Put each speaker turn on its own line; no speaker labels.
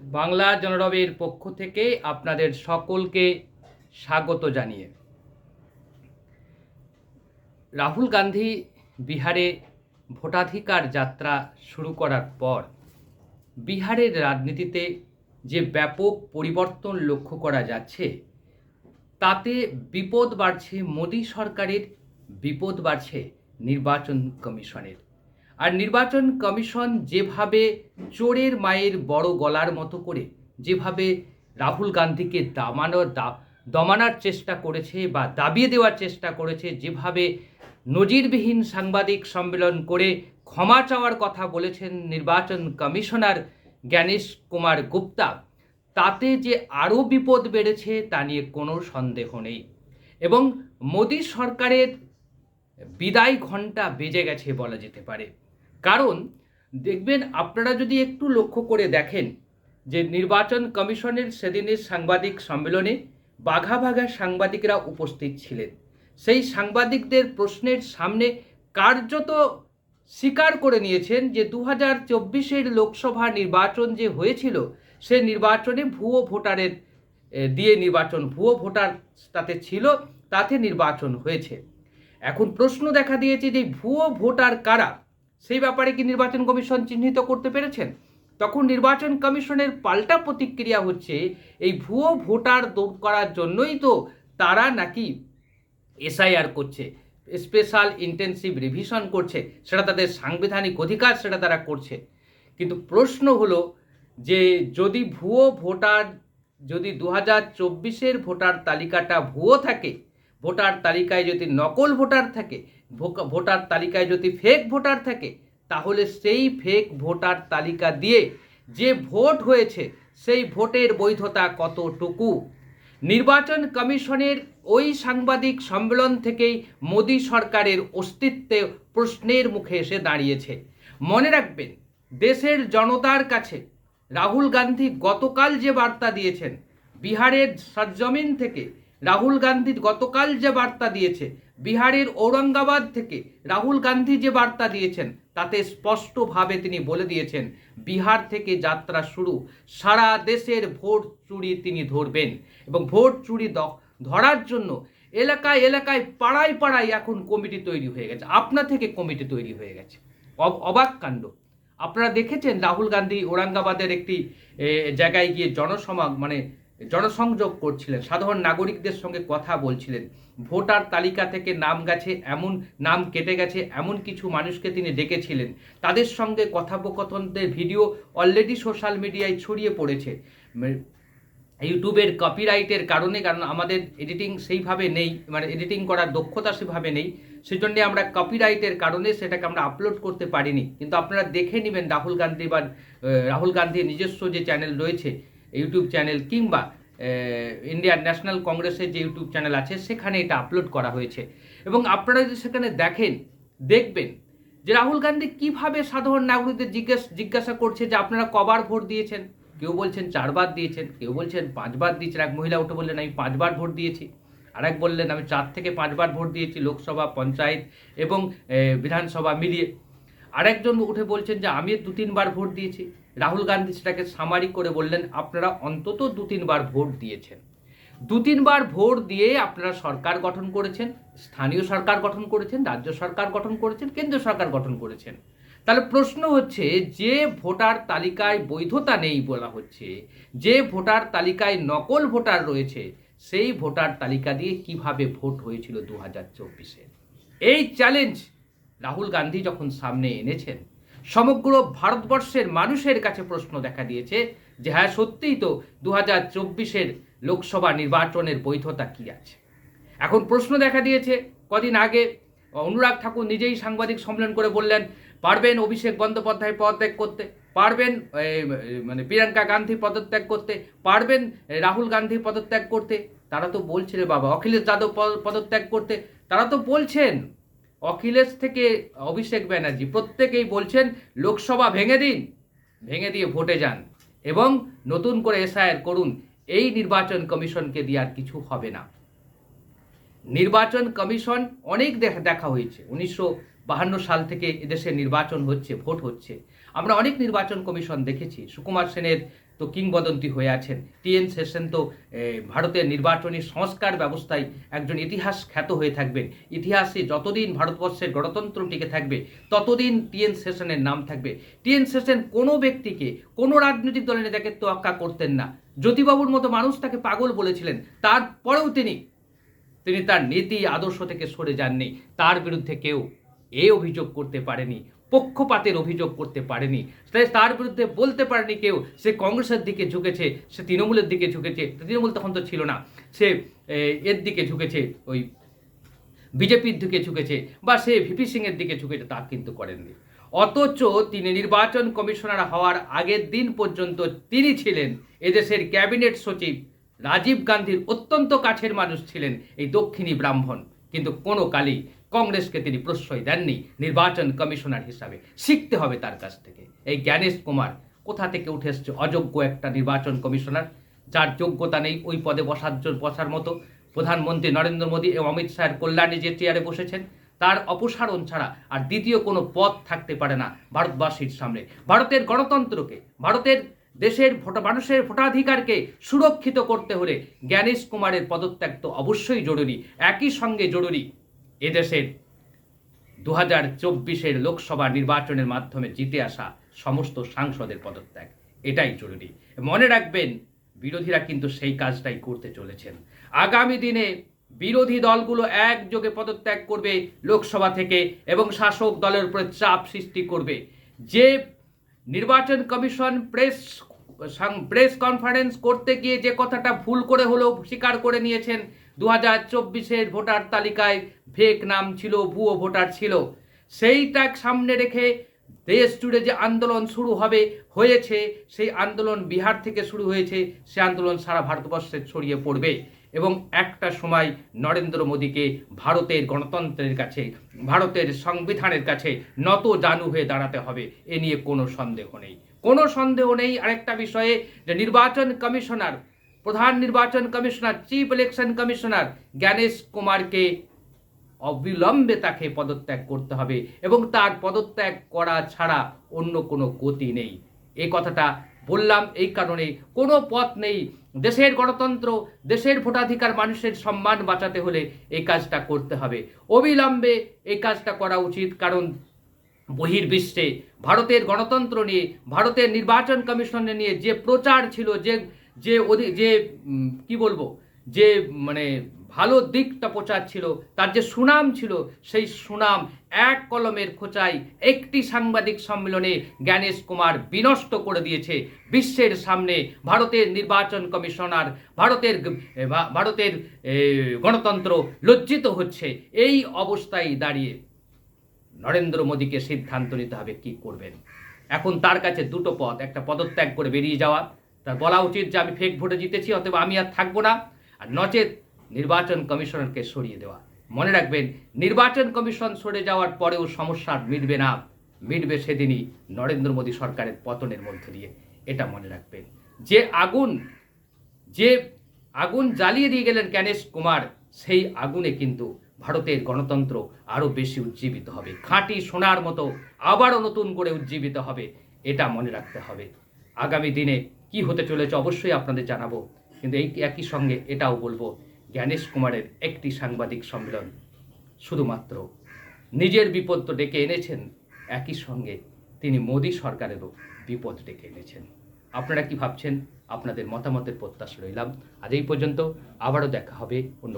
বাংলা জনরবের পক্ষ থেকে আপনাদের সকলকে স্বাগত জানিয়ে। রাহুল গান্ধী বিহারে ভোটাধিকার যাত্রা শুরু করার পর বিহারের রাজনীতিতে যে ব্যাপক পরিবর্তন লক্ষ্য করা যাচ্ছে, তাতে বিপদ বাড়ছে মোদী সরকারের, বিপদ বাড়ছে নির্বাচন কমিশনের। আর নির্বাচন কমিশন যেভাবে চোরের মায়ের বড় গলার মতো করে, যেভাবে রাহুল গান্ধীকে দামানোর দমানোর চেষ্টা করেছে বা দাবিয়ে দেওয়ার চেষ্টা করেছে, যেভাবে নজিরবিহীন সাংবাদিক সম্মেলন করে ক্ষমা চাওয়ার কথা বলেছেন নির্বাচন কমিশনার জ্ঞানেশ কুমার গুপ্তা, তাতে যে আরও বিপদ বেড়েছে তা নিয়ে কোনো সন্দেহ নেই। এবং মোদী সরকারের বিদায় ঘণ্টা বেজে গেছে বলা যেতে পারে। কারণ দেখবেন আপনারা যদি একটু লক্ষ্য করে দেখেন যে নির্বাচন কমিশনের সেদিনের সাংবাদিক সম্মেলনে বাঘা বাঘা সাংবাদিকরা উপস্থিত ছিলেন। সেই সাংবাদিকদের প্রশ্নের সামনে কার্যত স্বীকার করে নিয়েছেন যে দু হাজার চব্বিশের লোকসভা নির্বাচন যে হয়েছিল, সে নির্বাচনে ভুয়ো ভোটারের দিয়ে নির্বাচন, ভুয়ো ভোটার তাতে ছিল, তাতে নির্বাচন হয়েছে। এখন প্রশ্ন দেখা দিয়েছে যে ভুয়ো ভোটার কারা? সেই ব্যাপারে কি নির্বাচন কমিশন চিহ্নিত করতে পেরেছেন? তখন নির্বাচন কমিশনের পাল্টা প্রতিক্রিয়া হচ্ছে, এই ভুয়ো ভোটার দূর করার জন্যই তো তারা নাকি এসআইআর করছে, স্পেশাল ইন্টেনসিভ রিভিশন করছে, সেটা তাদের সাংবিধানিক অধিকার, সেটা তারা করছে। কিন্তু প্রশ্ন হলো যে, যদি ভুয়ো ভোটার, যদি দু হাজার চব্বিশের ভোটার তালিকাটা ভুয়ো থাকে, ভোটার তালিকায় যদি নকল ভোটার থাকে ভোটার তালিকায় যদি ফেক ভোটার থাকে, তাহলে সেই ফেক ভোটার তালিকা দিয়ে যে ভোট হয়েছে, সেই ভোটের বৈধতা কতটুকু? নির্বাচন কমিশনের ওই সাংবাদিক সম্মেলন থেকেই মোদী সরকারের অস্তিত্বে প্রশ্নের মুখে এসে দাঁড়িয়েছে। মনে রাখবেন, দেশের জনতার কাছে রাহুল গান্ধী গতকাল যে বার্তা দিয়েছেন, বিহারের সরজমিন থেকে রাহুল গান্ধী গতকাল যে বার্তা দিয়েছে বিহারের ঔরঙ্গাবাদ থেকে রাহুল গান্ধী যে বার্তা দিয়েছেন, তাতে স্পষ্টভাবে তিনি বলে দিয়েছেন, বিহার থেকে যাত্রা শুরু, সারা দেশের ভোট চুরি তিনি ধরবেন এবং ভোট চুরি ধরার জন্য এলাকায় এলাকায় পাড়ায় পাড়ায় এখন কমিটি তৈরি হয়ে গেছে। আপনা থেকে কমিটি তৈরি হয়ে গেছে। অব- অবাক কাণ্ড। আপনারা দেখেছেন রাহুল গান্ধী ঔরঙ্গাবাদের একটি জায়গায় গিয়ে জনসমাগ মানে জনসংযোগ করছিলেন, সাধারণ নাগরিকদের সঙ্গে কথা বলছিলেন। ভোটার তালিকা থেকে নাম গেছে, এমন নাম কেটে গেছে, এমন কিছু মানুষকে তিনি ডেকেছিলেন। তাদের সঙ্গে কথোপকথনদের ভিডিও অলরেডি সোশ্যাল মিডিয়ায় ছড়িয়ে পড়েছে। ইউটিউবের কপিরাইটের কারণে, কারণ আমাদের এডিটিং সেইভাবে নেই মানে এডিটিং করার দক্ষতা সেভাবে নেই। সেজন্য আমরা কপিরাইটের কারণে সেটাকে আমরা আপলোড করতে পারিনি। কিন্তু আপনারা দেখে নেবেন রাহুল গান্ধী বা রাহুল গান্ধীর নিজস্ব যে চ্যানেল রয়েছে ইউটিউব চ্যানেল কিংবা ইন্ডিয়ান ন্যাশনাল কংগ্রেসের যে ইউটিউব চ্যানেল আছে, সেখানে এটা আপলোড করা হয়েছে। এবং আপনারা যদি সেখানে দেখেন, দেখবেন যে রাহুল গান্ধী কীভাবে সাধারণ নাগরিকদের জিজ্ঞেস, জিজ্ঞাসা করছে যে আপনারা কবার ভোট দিয়েছেন? কেউ বলছেন চারবার দিয়েছেন, কেউ বলছেন পাঁচবার দিয়েছেন। এক মহিলা উঠে বললেন, আমি পাঁচবার ভোট দিয়েছি। আরেক বললেন, আমি চার থেকে পাঁচবার ভোট দিয়েছি। লোকসভা, পঞ্চায়েত এবং বিধানসভা মিলিয়ে। আরেকজন উঠে বলছেন যে, আমি দু তিনবার ভোট দিয়েছি। রাহুল গান্ধী সেটাকে সামারি করে বললেন, আপনারা অন্তত দু তিনবার ভোট দিয়েছেন। দু তিনবার ভোট দিয়ে আপনারা সরকার গঠন করেছেন, স্থানীয় সরকার গঠন করেছেন, রাজ্য সরকার গঠন করেছেন, কেন্দ্রীয় সরকার গঠন করেছেন। তাহলে প্রশ্ন হচ্ছে, যে ভোটার তালিকায় বৈধতা নেই বলা হচ্ছে, যে ভোটার তালিকায় নকল ভোটার রয়েছে, সেই ভোটার তালিকা দিয়ে কীভাবে ভোট হয়েছিল দু হাজার চব্বিশে? এই চ্যালেঞ্জ রাহুল গান্ধী যখন সামনে এনেছেন, সমগ্র ভারতবর্ষের মানুষের কাছে প্রশ্ন দেখা দিয়েছে যে হ্যাঁ সত্যিই তো দু হাজার চব্বিশের লোকসভা নির্বাচনের বৈধতা কি আছে? এখন প্রশ্ন দেখা দিয়েছে, কদিন আগে অনুরাগ ঠাকুর নিজেই সাংবাদিক সম্মেলন করে বললেন, পারবেন অভিষেক বন্দ্যোপাধ্যায় পদত্যাগ করতে, পারবেন মানে প্রিয়াঙ্কা গান্ধী পদত্যাগ করতে, পারবেন রাহুল গান্ধী পদত্যাগ করতে, তারা তো বলছে রে বাবা, অখিলেশ যাদব পদ- পদত্যাগ করতে, তারা তো বলছেন। অখিলেশ থেকে অভিষেক ব্যানার্জি প্রত্যেকেই বলছেন, লোকসভা ভেঙে দিন, ভেঙে দিয়ে ভোটে যান এবং নতুন করে এসআইআর করুন। এই নির্বাচন কমিশনকে দিয়ে আর কিছু হবে না। নির্বাচন কমিশন অনেক দেখা দেখা হয়েছে। উনিশশো বাহান্ন সাল থেকে এদেশে নির্বাচন হচ্ছে, ভোট হচ্ছে। আমরা অনেক নির্বাচন কমিশন দেখেছি। সুকুমার সেনের তো কিংবদন্তি হয়ে আছেন। টিএন সেশন তো ভারতের নির্বাচনী সংস্কার ব্যবস্থায় একজন ইতিহাস খ্যাত হয়ে থাকবেন। ইতিহাসে যতদিন ভারতবর্ষের গণতন্ত্র টিকে থাকবে, ততদিন টিএন সেশনের নাম থাকবে। টিএন সেশন কোনো ব্যক্তিকে, কোনো রাজনৈতিক দলের নেতাকে তোয়াক্কা করতেন না। জ্যোতিবাবুর মতো মানুষ তাকে পাগল বলেছিলেন। তারপরেও তিনি তিনি তার নীতি, আদর্শ থেকে সরে যাননি। তার বিরুদ্ধে কেউ এ অভিযোগ করতে পারেনি। পক্ষপাতের অভিযোগ করতে পারেনি। তাই তার বিরুদ্ধে বলতে পারেনি কেউ। সে কংগ্রেসের দিকে ঝুঁকেছে, সে তৃণমূলের দিকে ঝুঁকেছে। তৃণমূল তখন তো ছিল না। সে এর দিকে ঝুঁকেছে, ওই বিজেপির দিকে ঝুঁকেছে বা সে ভিপি সিংয়ের দিকে ঝুঁকেছে, তা কিন্তু করেননি। অথচ তিনি নির্বাচন কমিশনার হওয়ার আগের দিন পর্যন্ত তিনি ছিলেন এদেশের ক্যাবিনেট সচিব। রাজীব গান্ধীর অত্যন্ত কাছের মানুষ ছিলেন এই দক্ষিণী ব্রাহ্মণ। কিন্তু কোনো কালই কংগ্রেসকে তিনি প্রশ্রয় দেননি নির্বাচন কমিশনার হিসাবে। শিখতে হবে তার কাছ থেকে। এই জ্ঞানেশ কুমার কোথা থেকে উঠে এসছে? অযোগ্য একটা নির্বাচন কমিশনার, যার যোগ্যতা নেই ওই পদে বসার বসার মতো। প্রধানমন্ত্রী নরেন্দ্র মোদী এবং অমিত শাহের কল্যাণে যে চেয়ারে বসেছেন, তার অপসারণ ছাড়া আর দ্বিতীয় কোনো পথ থাকতে পারে না ভারতবাসীর সামনে। ভারতের গণতন্ত্রকে, ভারতের দেশের ভোটা, মানুষের ভোটাধিকারকে সুরক্ষিত করতে হলে জ্ঞানেশ কুমারের পদত্যাগ তো অবশ্যই জরুরি। একই সঙ্গে জরুরি এদেশের দু হাজার চব্বিশের লোকসভা নির্বাচনের মাধ্যমে জিতে আসা সমস্ত সাংসদের পদত্যাগ। এটাই জরুরি। মনে রাখবেন, বিরোধীরা কিন্তু সেই কাজটাই করতে চলেছেন। আগামী দিনে বিরোধী দলগুলো একযোগে পদত্যাগ করবে লোকসভা থেকে এবং শাসক দলের উপরে চাপ সৃষ্টি করবে। যে নির্বাচন কমিশন প্রেস প্রেস কনফারেন্স করতে গিয়ে যে কথাটা ভুল করে হলেও স্বীকার করে নিয়েছেন দু হাজার চব্বিশের ভোটার তালিকায় ফেক নাম ছিল, ভুয়ো ভোটার ছিল। সেইটা সামনে রেখে দেশ জুড়ে যে আন্দোলন শুরু হবে, হয়েছে, সেই আন্দোলন বিহার থেকে শুরু হয়েছে, সে আন্দোলন সারা ভারতবর্ষে ছড়িয়ে পড়বে। এবং একটা সময় নরেন্দ্র মোদীকে ভারতের গণতন্ত্রের কাছে, ভারতের সংবিধানের কাছে নত জানু হয়ে দাঁড়াতে হবে, এ নিয়ে কোনো সন্দেহ নেই। কোনো সন্দেহ নেই আরেকটা বিষয়ে যে নির্বাচন কমিশনার প্রধান নির্বাচন commissioner chief election commissioner Gyanesh কুমারকে অবিলম্বে তাকে পদত্যাগ করতে হবে এবং তার পদত্যাগ করা ছাড়া অন্য কোনো গতি নেই। এই কথাটা বললাম এই কারণে। কোনো পথ নেই। দেশের গণতন্ত্র, দেশের ভোটাধিকার, মানুষের সম্মান বাঁচাতে হলে এই কাজটা করতে হবে। অবিলম্বে এই কাজটা করা উচিত কারণ বহির্বিশ্বে ভারতের গণতন্ত্র নিয়ে, ভারতের নির্বাচন কমিশনে নিয়ে যে প্রচার ছিল, যে যে অধি- যে কি বলব, যে মানে ভালো দিকটা প্রচার ছিল, তার যে সুনাম ছিল, সেই সুনাম এক কলমের খোঁচায় একটি সাংবাদিক সম্মেলনে জ্ঞানেশ কুমার বিনষ্ট করে দিয়েছে বিশ্বের সামনে ভারতের নির্বাচন কমিশনার, ভারতের ভারতের গণতন্ত্র লজ্জিত হচ্ছে এই অবস্থায় দাঁড়িয়ে। নরেন্দ্র মোদীকে সিদ্ধান্ত নিতে হবে কি করবেন? এখন তার কাছে দুটো পথ, একটা পদত্যাগ করে বেরিয়ে যাওয়া তার বলা উচিত যে আমি ফেক ভোটে জিতেছি অথবা আমি আর থাকব না। আর নচেত নির্বাচন কমিশনারকে সরিয়ে দেওয়া। মনে রাখবেন, নির্বাচন কমিশন সরে যাওয়ার পরেও সমস্যা মিটবে না। মিটবে সেদিনই নরেন্দ্র মোদী সরকারের পতনের মধ্য দিয়ে। এটা মনে রাখবেন। যে আগুন যে আগুন জ্বালিয়ে দিয়ে গেলেন জ্ঞানেশ কুমার, সেই আগুনে কিন্তু ভারতের গণতন্ত্র আরও বেশি উজ্জীবিত হবে। খাঁটি সোনার মতো আবারও নতুন করে উজ্জীবিত হবে, এটা মনে রাখতে হবে। আগামী দিনে কি হতে চলেছে অবশ্যই আপনাদের জানাব। কিন্তু এই একই সঙ্গে এটাও বলব, জ্ঞানেশ কুমারের একটি সাংবাদিক সম্মেলন শুধুমাত্র। নিজের বিপদ তো ডেকে এনেছেন, একই সঙ্গে তিনি মোদী সরকারেরও বিপদ ডেকে এনেছেন। আপনারা কি ভাবছেন? আপনাদের মতামতের প্রত্যাশা রইলাম। আজ এই পর্যন্ত, আবারও দেখা হবে অন্য